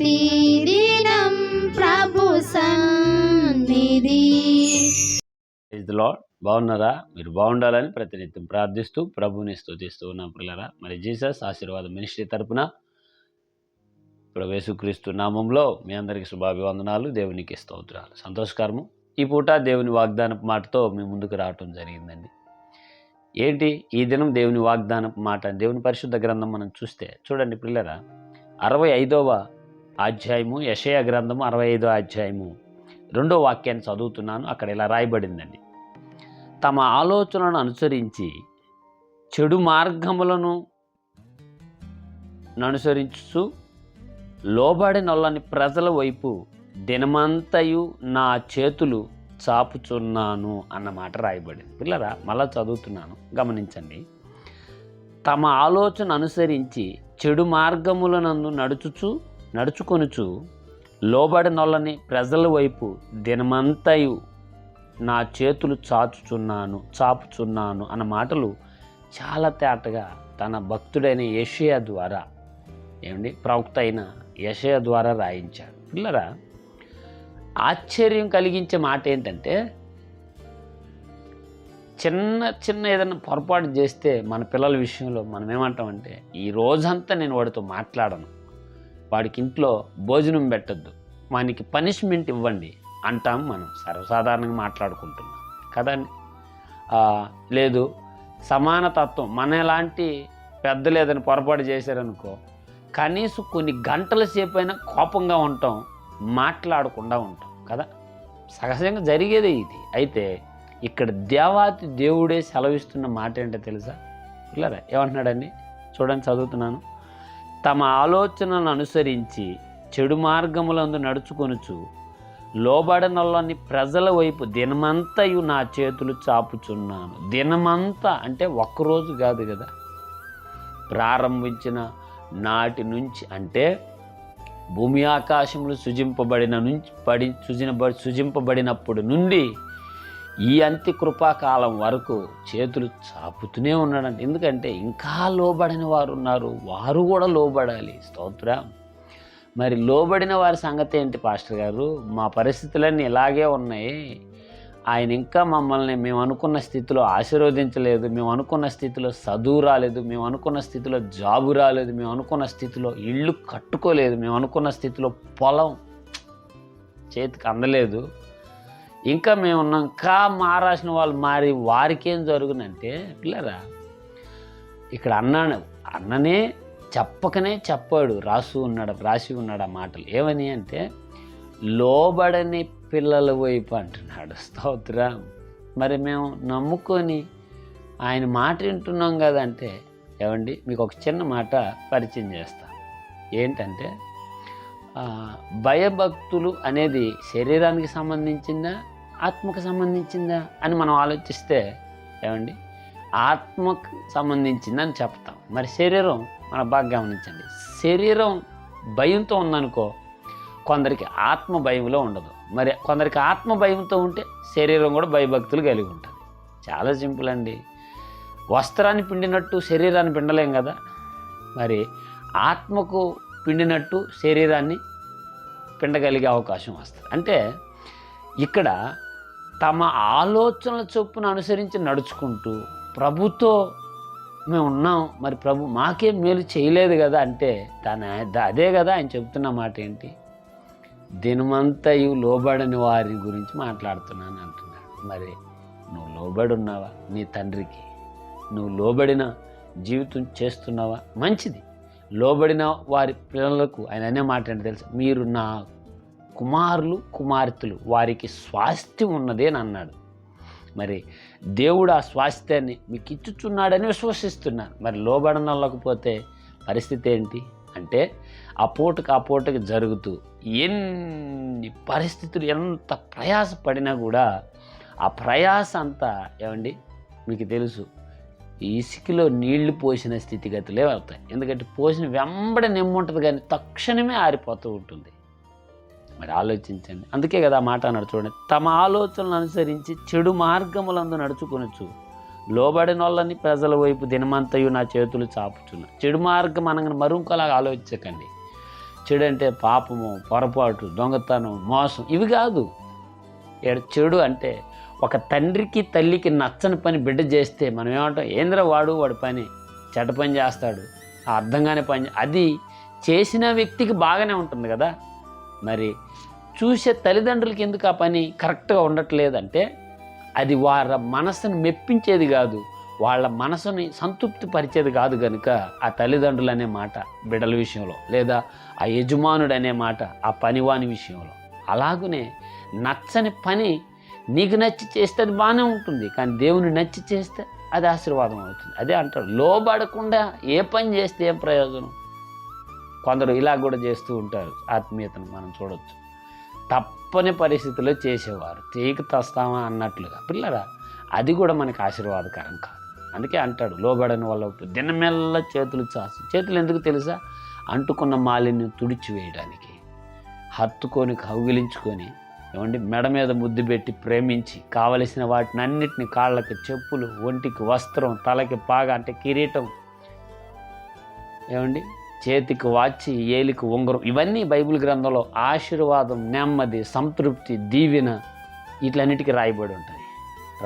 ప్రతిదినం ప్రభు సన్నిధి. లార్డ్ బాగున్నారా? మీరు బాగుండాలని ప్రతినిత్యం ప్రార్థిస్తూ ప్రభుని స్తుతిస్తూ ఉన్నాం పిల్లరా. మరి జీసస్ ఆశీర్వాద మినిస్ట్రీ తరపున ప్రవేశుక్రీస్తు నామంలో మీ అందరికీ శుభాభివందనాలు దేవునికి స్తోత్రాలు. సంతోషకరము. ఈ పూట దేవుని వాగ్దానపు మాటతో మీ ముందుకు రావటం జరిగిందండి. ఏంటి? ఈ దినం దేవుని వాగ్దానపు మాట దేవుని పరిశుద్ధ గ్రంథం మనం చూస్తే చూడండి పిల్లరా. అరవై ఐదవ అధ్యాయము యషయ గ్రంథము అరవై ఐదో అధ్యాయము. రెండో వాక్యాన్ని చదువుతున్నాను అక్కడ ఇలా రాయబడిందండి. తమ ఆలోచనలను అనుసరించి చెడు మార్గములను అనుసరించు లోబడి నొల్లని ప్రజల వైపు దినమంతయు నా చేతులు చాపుచున్నాను అన్నమాట రాయబడింది. పిల్లరా మళ్ళా చదువుతున్నాను గమనించండి. తమ ఆలోచన అనుసరించి చెడు మార్గములనందు నడుచుచు నడుచుకొనుచు లోబడినొల్లని ప్రజల వైపు దినమంతయు నా చేతులు చాచుచున్నాను చాపుచున్నాను అన్న మాటలు చాలా తేటగా తన భక్తుడైన యషయ ద్వారా ఏమండి? ప్రవక్త అయిన యషయ ద్వారా రాయించాడు. పిల్లరా ఆశ్చర్యం కలిగించే మాట ఏంటంటే చిన్న చిన్న ఏదైనా పొరపాటు చేస్తే మన పిల్లల విషయంలో మనం ఏమంటామంటే ఈ రోజంతా నేను వాడితో మాట్లాడను. వాడికి ఇంట్లో భోజనం పెట్టద్దు. వానికి పనిష్మెంట్ ఇవ్వండి అంటాం మనం. సర్వసాధారణంగా మాట్లాడుకుంటున్నాం. కదండి లేదు సమానతత్వం మన ఎలాంటి పెద్ద లేదని పొరపాటు చేశారనుకో కనీసం కొన్ని గంటల సేపు అయినా కోపంగా ఉంటాం మాట్లాడకుండా ఉంటాం. కదా? సహజంగా జరిగేదే ఇది. అయితే ఇక్కడ దేవాతి దేవుడే సెలవిస్తున్న మాట ఏంటో తెలుసా? పిల్లరా ఏమంటున్నాడండి? చూడండి చదువుతున్నాను. తమ ఆలోచనలను అనుసరించి చెడు మార్గములందు నడుచుకొనుచు లోబడనల్లోని ప్రజల వైపు దినమంతయు నా చేతులు చాపుచున్నాను. దినమంతా అంటే ఒక్కరోజు కాదు కదా. ప్రారంభించిన నాటి నుంచి అంటే భూమి ఆకాశములు సృజింపబడిన నుంచి పడి సృజిన సృజింపబడినప్పుడు నుండి ఈ అంత్యకృపాకాలం వరకు చేతులు చాపుతూనే ఉన్నాడంట. ఎందుకంటే ఇంకా లోబడని వారు ఉన్నారు. వారు కూడా లోబడాలి. స్తోత్రం. మరి లోబడిన వారి సంగతి ఏంటి పాస్టర్ గారు? మా పరిస్థితులన్నీ ఇలాగే ఉన్నాయి. ఆయన ఇంకా మమ్మల్ని మేము అనుకున్న స్థితిలో ఆశీర్వదించలేదు. మేము అనుకున్న స్థితిలో చదువు రాలేదు. మేము అనుకున్న స్థితిలో జాబు రాలేదు. మేము అనుకున్న స్థితిలో ఇల్లు కట్టుకోలేదు. మేము అనుకున్న స్థితిలో పొలం చేతికి అందలేదు. ఇంకా మేము ఉన్నాం. ఇంకా మారాసిన వాళ్ళు మారి వారికేం జరుగునంటే పిల్లరా ఇక్కడ అన్నాడు. అన్ననే చెప్పకనే చెప్పాడు. రాసు ఉన్నాడు రాసి ఉన్నాడు ఆ మాటలు. ఏమని అంటే లోబడని పిల్లల వైపు అంటున్నాడు. స్తోత్రం. మరి మేము నమ్ముకొని ఆయన మాట వింటున్నాం కదంటే ఏమండి మీకు ఒక చిన్న మాట పరిచయం చేస్తాను ఏంటంటే భయభక్తులు అనేది శరీరానికి సంబంధించిందా ఆత్మకు సంబంధించిందా అని మనం ఆలోచిస్తే ఏమండి? ఆత్మకు సంబంధించిందని చెప్తాం. మరి శరీరం మన బాగా గమనించండి. శరీరం భయంతో ఉందనుకో కొందరికి ఆత్మ భయంలో ఉండదు. మరి కొందరికి ఆత్మ భయంతో ఉంటే శరీరం కూడా భయభక్తులు కలిగి ఉంటుంది. చాలా సింపుల్ అండి. వస్త్రాన్ని పిండినట్టు శరీరాన్ని పిండలేం కదా? మరి ఆత్మకు పిండినట్టు శరీరాన్ని పిండగలిగే అవకాశం వస్తుంది. అంటే ఇక్కడ తమ ఆలోచనల చొప్పున అనుసరించి నడుచుకుంటూ ప్రభుతో మేము ఉన్నాం మరి ప్రభు మాకేం మేలు చేయలేదు కదా అంటే దాని అదే కదా ఆయన చెప్తున్న మాట ఏంటి? దినమంతయు లోబడని వారి గురించి మాట్లాడుతున్నాను అంటున్నాడు. మరి నువ్వు లోబడి ఉన్నావా నీ తండ్రికి? నువ్వు లోబడిన జీవితం చేస్తున్నావా? మంచిది. లోబడిన వారి పిల్లలకు ఆయన అనే మాట ఏంటి తెలుసు? మీరు నా కుమారులు కుమార్తెలు వారికి స్వాస్థ్యం ఉన్నదే అని అన్నాడు. మరి దేవుడు ఆ స్వాస్థ్యాన్ని మీకు ఇచ్చుచున్నాడని విశ్వసిస్తున్నాను మరి లోబడనలేకపోతే పరిస్థితి ఏంటి? అంటే ఆ పూటకు ఆ పూటకి జరుగుతూ ఎన్ని పరిస్థితులు ఎంత ప్రయాస పడినా కూడా ఆ ప్రయాస అంతా ఏమండి? మీకు తెలుసు. ఇసుకలో నీళ్ళు పోసిన స్థితిగతులే అవుతాయి ఎందుకంటే పోసిన వెంబడి నిమ్ముంటుంది కానీ తక్షణమే ఆరిపోతూ ఉంటుంది. మరి ఆలోచించండి. అందుకే కదా ఆ మాట అన్నాడు చూడండి. తమ ఆలోచనలు అనుసరించి చెడు మార్గములందు నడుచుకొనొచ్చు లోబడినోళ్ళని ప్రజల వైపు దినమంతయు నా చేతులు చాపుచున్నా. చెడు మార్గం అనగా మరొకలాగా ఆలోచించకండి. చెడు అంటే పాపము పొరపాటు దొంగతనం మోసం ఇవి కాదు. చెడు అంటే ఒక తండ్రికి తల్లికి నచ్చని పని బిడ్డ చేస్తే మనం ఏమంటాం ఏంద్ర వాడు వాడి పని చెడ్డ పని చేస్తాడు ఆ అర్థంగానే పని అది చేసిన వ్యక్తికి బాగానే ఉంటుంది కదా. మరి చూసే తల్లిదండ్రులకి ఎందుకు ఆ పని కరెక్ట్గా ఉండట్లేదంటే అది వాళ్ళ మనసును మెప్పించేది కాదు వాళ్ళ మనసుని సంతృప్తి పరిచేది కాదు కనుక ఆ తల్లిదండ్రులు అనే మాట బిడ్డల విషయంలో లేదా ఆ యజమానుడు అనే మాట ఆ పనివాని విషయంలో. అలాగనే నచ్చని పని నీకు నచ్చి చేస్తే అది బాగానే ఉంటుంది కానీ దేవుని నచ్చి చేస్తే అది ఆశీర్వాదం అవుతుంది. అదే అంటారు లోబడకుండా ఏ పని చేస్తే ఏం ప్రయోజనం? కొందరు ఇలా కూడా చేస్తూ ఉంటారు ఆత్మీయతను మనం చూడొచ్చు. తప్పని పరిస్థితిలో చేసేవారు చేయక తస్తామా అన్నట్లుగా. పిల్లరా అది కూడా మనకి ఆశీర్వాదకరం కాదు. అందుకే అంటాడు లోబడని వాళ్ళ దినమెల్ల చేతులు చాసు చేతులు ఎందుకు తెలుసా? అంటుకున్న మాలిన్యం తుడిచివేయడానికి హత్తుకొని కౌగిలించుకొని ఏమండి? మెడ మీద ముద్దు పెట్టి ప్రేమించి కావలసిన వాటిని అన్నిటిని కాళ్ళకి చెప్పులు ఒంటికి వస్త్రం తలకి పాగా అంటే కిరీటం. ఏమండి? చేతికి వాచి ఏలికి ఉంగరం. ఇవన్నీ బైబిల్ గ్రంథంలో ఆశీర్వాదం నెమ్మది సంతృప్తి దీవెన వీటిలన్నిటికీ రాయబడి ఉంటుంది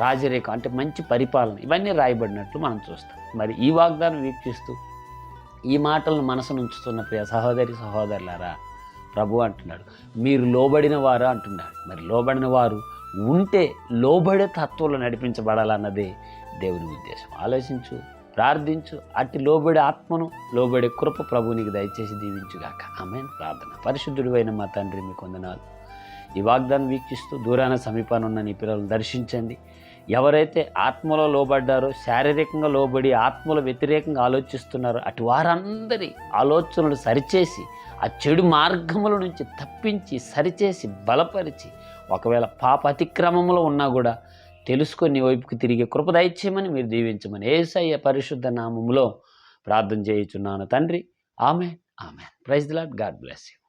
రాజరేఖ అంటే మంచి పరిపాలన. ఇవన్నీ రాయబడినట్లు మనం చూస్తాం. మరి ఈ వాగ్దానం వీక్షిస్తూ ఈ మాటలను మనసును ఉంచుతున్న ప్రియ సహోదరి సహోదరులారా ప్రభు అంటున్నాడు. మీరు లోబడిన వారు అంటున్నాడు. మరి లోబడిన వారు ఉంటే లోబడే తత్వంలో నడిపించబడాలన్నదే దేవుని ఉద్దేశం. ఆలోచించు ప్రార్థించు. అట్టి లోబడే ఆత్మను లోబడే కృప ప్రభునికి దయచేసి దీవించుగాక. ఆమె ప్రార్థన. పరిశుద్ధుడు అయిన మా తండ్రి మీ కొందనాలు. ఈ వాగ్దానం వీక్షిస్తూ దూరాన సమీపాన ఉన్న నీ పిల్లలను దర్శించండి. ఎవరైతే ఆత్మలో లోబడ్డారో శారీరకంగా లోబడి ఆత్మలో వ్యతిరేకంగా ఆలోచిస్తున్నారో అటు వారందరి ఆలోచనలు సరిచేసి ఆ చెడు మార్గముల నుంచి తప్పించి సరిచేసి బలపరిచి ఒకవేళ పాప అతిక్రమంలో ఉన్నా కూడా తెలుసుకొని వైపుకి తిరిగి కృప దయచేయమని మీరు దీవించమని ఏసయ్య పరిశుద్ధ నామములో ప్రార్థన చేయుచున్నాను. తండ్రి ఆమె ఆమె praise the Lord God bless you